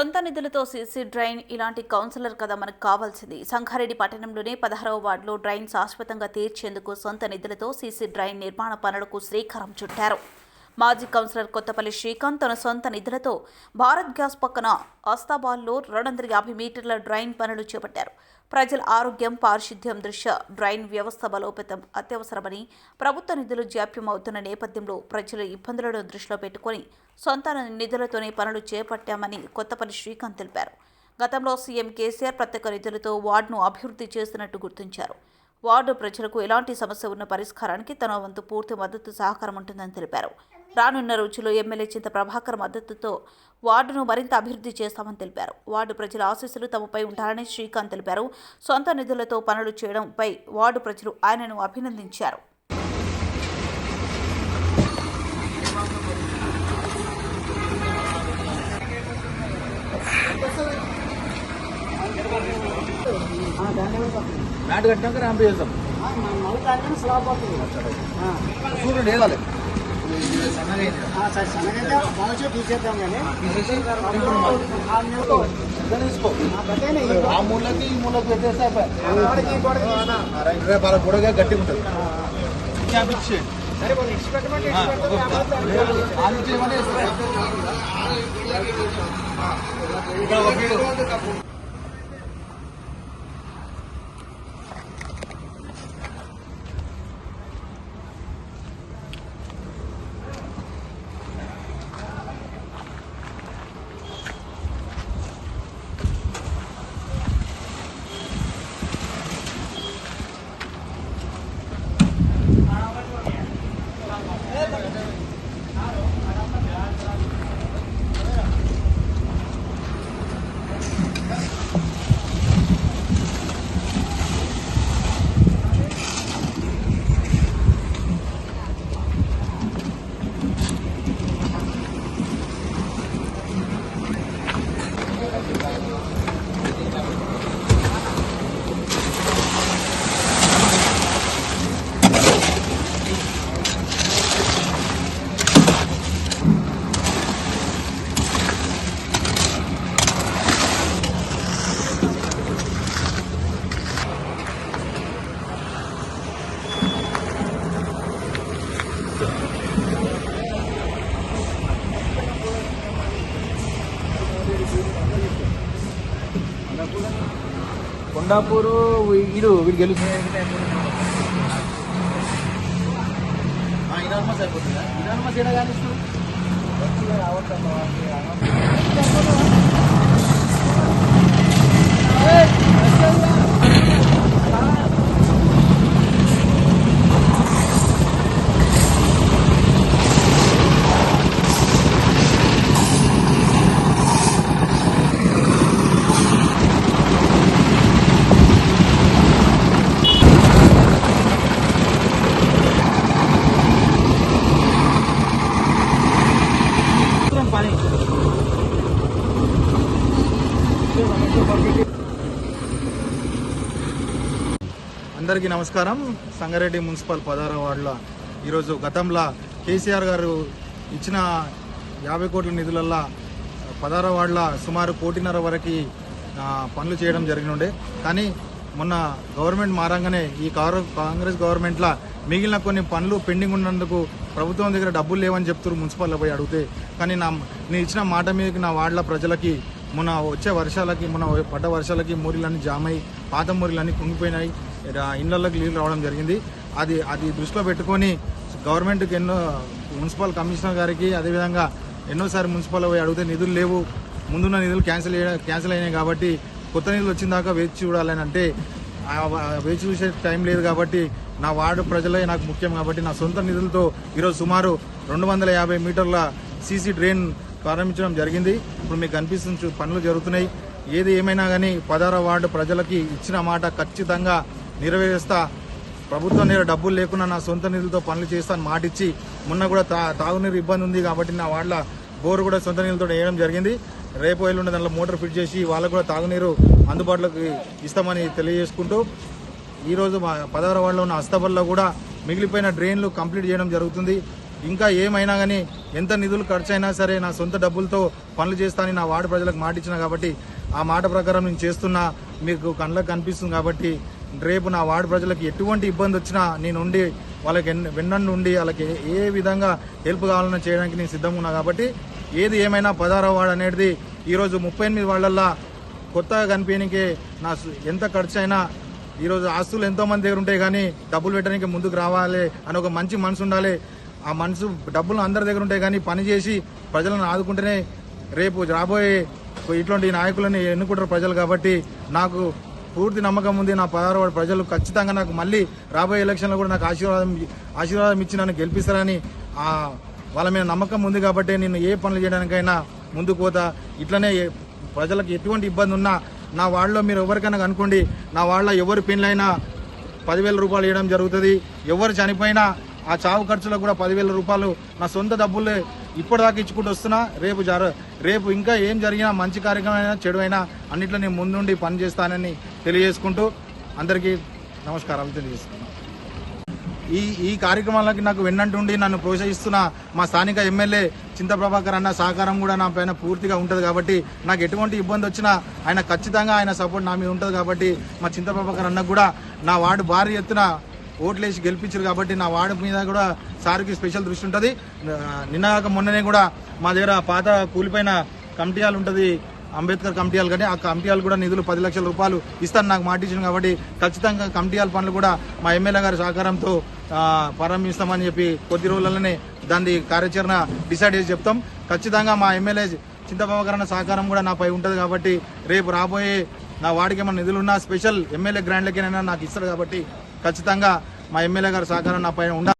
సొంత నిధులతో CC drain ఇలాంటి కౌన్సిలర్ కదా మనకు కావాల్సింది. సంగారెడ్డి పట్టణంలోనే పదహారవ వార్డులో డ్రైన్ శాశ్వతంగా తీర్చేందుకు సొంత నిధులతో సీసీ డ్రైన్ నిర్మాణ పనులకు శ్రీకారం చుట్టారు. మాజీ కౌన్సిలర్ కొత్తపల్లి శ్రీకాంత్ తన సొంత నిధులతో భారత్ గ్యాస్ పక్కన ఆస్తాబాల్లో రెండు వందల యాభై మీటర్ల డ్రైన్ పనులు చేపట్టారు. ప్రజల ఆరోగ్యం పారిశుద్ధ్యం దృష్ట్యా డ్రైన్ వ్యవస్థ బలోపేతం అత్యవసరమని ప్రభుత్వ నిధులు జాప్యం అవుతున్న నేపథ్యంలో ప్రజల ఇబ్బందులను దృష్టిలో పెట్టుకుని సొంత నిధులతోనే పనులు చేపట్టామని కొత్తపల్లి శ్రీకాంత్ తెలిపారు. గతంలో సీఎం కేసీఆర్ ప్రత్యేక నిధులతో వార్డును అభివృద్ధి చేస్తున్నట్టు గుర్తించారు. వార్డు ప్రజలకు ఎలాంటి సమస్య ఉన్న పరిష్కారానికి తన వంతు పూర్తి మద్దతు సహకారం ఉంటుందని తెలిపారు. రానున్న రోజుల్లో ఎమ్మెల్యే చింత ప్రభాకర్ మద్దతుతో వార్డును మరింత అభివృద్ధి చేస్తామని తెలిపారు. వార్డు ప్రజల ఆశీస్సులు తమపై ఉంటారని శ్రీకాంత్ తెలిపారు. సొంత నిధులతో పనులు చేయడంపై వార్డు ప్రజలు ఆయనను అభినందించారు. మ్యాట్ కట్టినాక ర్యాంప్ చేద్దాం చూడండి ఆ మూలకి ఈ మూలకి పెట్టేస్తే రేపు అలా గొడవగా గట్టిగా ఉంటుంది. కొండాపూరు వీడు వీడు గెలుస్తుంది ఇనానమా సరిపోతుందా? ఇనానమా తేడా కానీ పని అందరికీ నమస్కారం. సంగారెడ్డి మున్సిపల్ పదహార వార్డులో ఈరోజు గతంలో కేసీఆర్ గారు ఇచ్చిన యాభై కోట్ల నిధులల్లో పదహార వార్డుల సుమారు కోటిన్నర వరకు పనులు చేయడం జరిగినుండే. కానీ మొన్న గవర్నమెంట్ మారంగానే ఈ కారు- కాంగ్రెస్ గవర్నమెంట్లో మిగిలిన కొన్ని పనులు పెండింగ్ ఉన్నందుకు ప్రభుత్వం దగ్గర డబ్బులు లేవని చెప్తారు మున్సిపాల్లో పోయి అడిగితే. కానీ నా నేను ఇచ్చిన మాట మీదకి నా వార్డుల ప్రజలకి మొన్న వచ్చే వర్షాలకి మొన్న పడ్డ వర్షాలకి మూరీలన్నీ జామ్ అయి పాత మూరీలన్నీ కుంగిపోయినాయి. ఇళ్ళలోకి నీళ్ళు రావడం జరిగింది. అది అది దృష్టిలో పెట్టుకొని గవర్నమెంట్కి ఎన్నో మున్సిపల్ కమిషనర్ గారికి అదేవిధంగా ఎన్నోసారి మున్సిపల్ పోయి అడిగితే నిధులు లేవు. ముందున్న నిధులు క్యాన్సిల్ క్యాన్సిల్ అయినాయి కాబట్టి కొత్త నిధులు వచ్చిన దాకా వేచి చూడాలని అంటే వేచి చూసే టైం లేదు కాబట్టి నా వార్డు ప్రజలే నాకు ముఖ్యం కాబట్టి నా సొంత నిధులతో ఈరోజు సుమారు రెండు వందల యాభై మీటర్ల సీసీ డ్రైన్ ప్రారంభించడం జరిగింది. ఇప్పుడు మీకు కనిపిస్తున్న పనులు జరుగుతున్నాయి. ఏది ఏమైనా కానీ పదార వార్డు ప్రజలకి ఇచ్చిన మాట ఖచ్చితంగా నెరవేరుస్తా. ప్రభుత్వం నేను డబ్బులు లేకుండా నా సొంత నిధులతో పనులు చేస్తాను మాటిచ్చి మొన్న కూడా తా తాగునీరు ఇబ్బంది ఉంది కాబట్టి నా వాళ్ళ బోరు కూడా సొంత నీళ్ళతో వేయడం జరిగింది. రేపు ఎల్లుండి దాంట్లో మోటార్ ఫిట్ చేసి వాళ్ళకు కూడా తాగునీరు అందుబాటులోకి ఇస్తామని తెలియజేసుకుంటూ ఈరోజు మా పదహారు వాడలో ఉన్న అస్తబల్లో కూడా మిగిలిపోయిన డ్రైన్లు కంప్లీట్ చేయడం జరుగుతుంది. ఇంకా ఏమైనా కానీ ఎంత నిధులు ఖర్చు అయినా సరే నా సొంత డబ్బులతో పనులు చేస్తానని నా వార్డు ప్రజలకు మాట ఇచ్చిన కాబట్టి ఆ మాట ప్రకారం నేను చేస్తున్నా. మీకు కళ్ళకు కనిపిస్తుంది కాబట్టి రేపు నా వార్డు ప్రజలకు ఎటువంటి ఇబ్బంది వచ్చినా నేను ఉండి వాళ్ళకి ఎన్- వెన్నండి ఉండి వాళ్ళకి ఏ- విధంగా హెల్ప్ కావాలన్నా చేయడానికి నేను సిద్ధంగా ఉన్నా కాబట్టి ఏది ఏమైనా పదహారో వార్డు అనేది ఈరోజు ముప్పై ఎనిమిది వాళ్ళల్లో కొత్తగా కనిపించడానికి నా ఎంత ఖర్చు అయినా ఈరోజు ఆస్తులు ఎంతోమంది దగ్గర ఉంటాయి కానీ డబ్బులు పెట్టడానికి ముందుకు రావాలి అని ఒక మంచి మనసు ఉండాలి. ఆ మనసు డబ్బులు అందరి దగ్గర ఉంటాయి కానీ పని చేసి ప్రజలను ఆదుకుంటేనే రేపు రాబోయే ఇట్లాంటి నాయకులని ఎన్నుకుంటారు ప్రజలు కాబట్టి నాకు పూర్తి నమ్మకం ఉంది నా పదహారు ప్రజలు ఖచ్చితంగా నాకు మళ్ళీ రాబోయే ఎలక్షన్లో కూడా నాకు ఆశీర్వాదం ఆశీర్వాదం ఇచ్చి నన్ను గెలిపిస్తారని వాళ్ళ మీద నమ్మకం ఉంది కాబట్టి నేను ఏ పనులు చేయడానికైనా ముందుకు పోతా. ఇట్లనే ప్రజలకు ఎటువంటి ఇబ్బంది ఉన్నా నా వాళ్ళలో మీరు ఎవరికైనా అనుకోండి నా వాళ్ళ ఎవరి పెళ్ళైనా పదివేల రూపాయలు ఇవ్వడం జరుగుతుంది. ఎవరు చనిపోయినా ఆ చావు ఖర్చులకు కూడా పదివేల రూపాయలు నా సొంత డబ్బులు ఇప్పటిదాకా ఇచ్చుకుంటూ వస్తున్నా. రేపు జర రేపు ఇంకా ఏం జరిగినా మంచి కార్యక్రమం అయినా చెడు అయినా అన్నిట్లో నేను ముందుండి పని చేస్తానని తెలియజేసుకుంటూ అందరికీ నమస్కారాలు తెలియజేస్తున్నాను ఈ ఈ కార్యక్రమాలకి నాకు వెన్నంటుండి నన్ను ప్రోత్సహిస్తున్న మా స్థానిక ఎమ్మెల్యే చింత ప్రభాకర్ అన్న సహకారం కూడా నా పైన పూర్తిగా ఉంటుంది కాబట్టి నాకు ఎటువంటి ఇబ్బంది వచ్చినా ఆయన ఖచ్చితంగా ఆయన సపోర్ట్ నా మీద ఉంటుంది కాబట్టి మా చింత ప్రభాకర్ అన్నకు కూడా నా వార్డు భారీ ఎత్తున ఓట్లేసి గెలిపించారు కాబట్టి నా వార్డు మీద కూడా సార్కి స్పెషల్ దృష్టి ఉంటుంది. నిన్నగాక మొన్ననే కూడా మా దగ్గర పాత కూలిపోయిన కమిటీ హాల్ ఉంటుంది. అంబేద్కర్ కమిటీలు కానీ ఆ కమిటీలు కూడా నిధులు పది లక్షల రూపాయలు ఇస్తాను నాకు మాటిచ్చింది కాబట్టి ఖచ్చితంగా కమిటీల పనులు కూడా మా ఎమ్మెల్యే గారి సహకారంతో ప్రారంభిస్తామని చెప్పి కొద్ది రోజులలోనే దాని కార్యాచరణ డిసైడ్ చేసి చెప్తాం. ఖచ్చితంగా మా ఎమ్మెల్యే చింతబాబకరణ సహకారం కూడా నాపై ఉంటుంది కాబట్టి రేపు రాబోయే నా వాడికి ఏమైనా నిధులున్నా స్పెషల్ ఎమ్మెల్యే గ్రాండ్లకేనైనా నాకు ఇస్తారు కాబట్టి ఖచ్చితంగా మా ఎమ్మెల్యే గారి సహకారం నా పైన ఉండాలి.